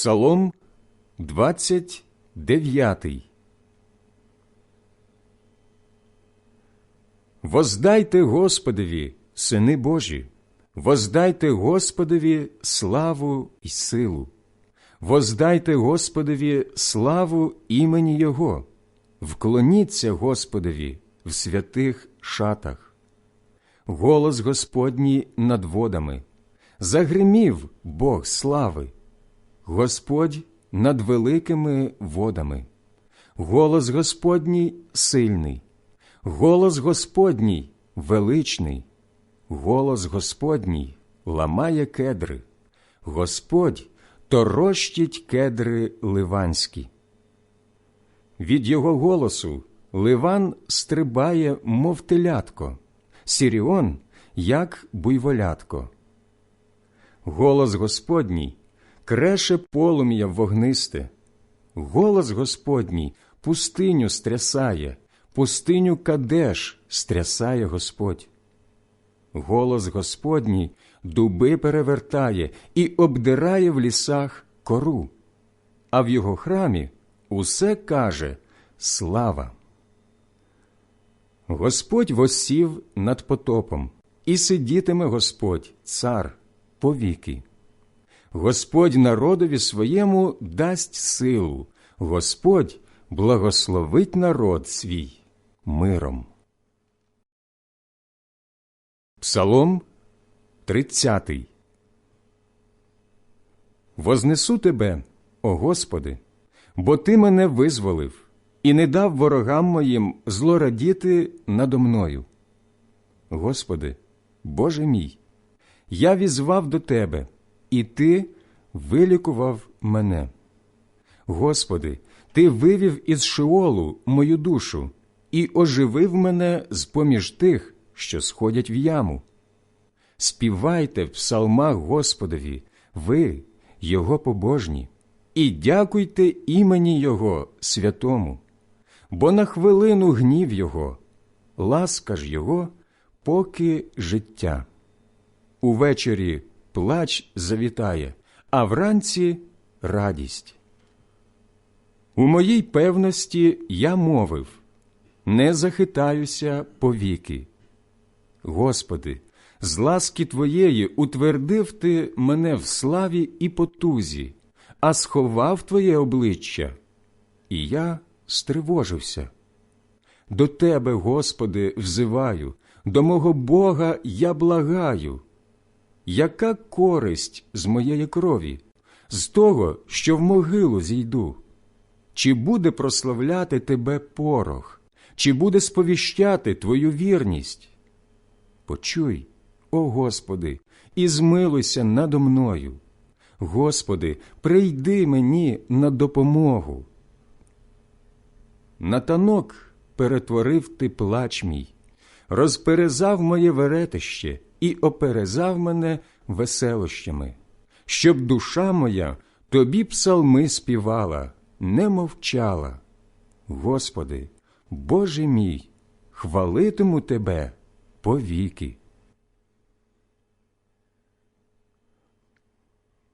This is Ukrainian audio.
Псалом 29 Воздайте Господові, сини Божі, воздайте Господові славу і силу, воздайте Господові славу імені Його, вклоніться Господові в святих шатах. Голос Господній над водами, загримів Бог слави, Господь над великими водами, голос Господній сильний, голос Господній величний, голос Господній ламає кедри, Господь торощить кедри ливанські. Від його голосу Ливан стрибає, мов телятко, Сіріон, як буйволятко. Голос Господній креше полум'я вогнисте, голос Господній пустиню стрясає, пустиню Кадеш стрясає Господь. Голос Господній дуби перевертає і обдирає в лісах кору, а в його храмі усе каже слава. Господь восів над потопом, і сидітиме Господь, цар, повіки. Господь народові своєму дасть силу, Господь благословить народ свій миром. Псалом 30 Вознесу тебе, о Господи, бо Ти мене визволив і не дав ворогам моїм злорадіти надо мною. Господи, Боже мій, я візвав до Тебе, і Ти вилікував мене. Господи, Ти вивів із Шиолу мою душу і оживив мене з поміж тих, що сходять в яму. Співайте в псалмах Господові, ви, Його побожні, і дякуйте імені Його святому, бо на хвилину гнів Його, ласка ж Його, поки життя. Увечері плач завітає, а вранці радість. У моїй певності я мовив не захитаюся повіки. Господи, з ласки Твоєї утвердив Ти мене в славі і потузі, а сховав Твоє обличчя, і я стривожився. До Тебе, Господи, взиваю, до мого Бога я благаю. Яка користь з моєї крові, з того, що в могилу зійду? Чи буде прославляти Тебе порох, чи буде сповіщати Твою вірність? Почуй, о Господи, і змилуйся надо мною. Господи, прийди мені на допомогу. На танок перетворив ти плач мій, розперезав моє веретище і оперезав мене веселощами, щоб душа моя тобі псалми співала, не мовчала. Господи, Боже мій, хвалитиму Тебе повіки.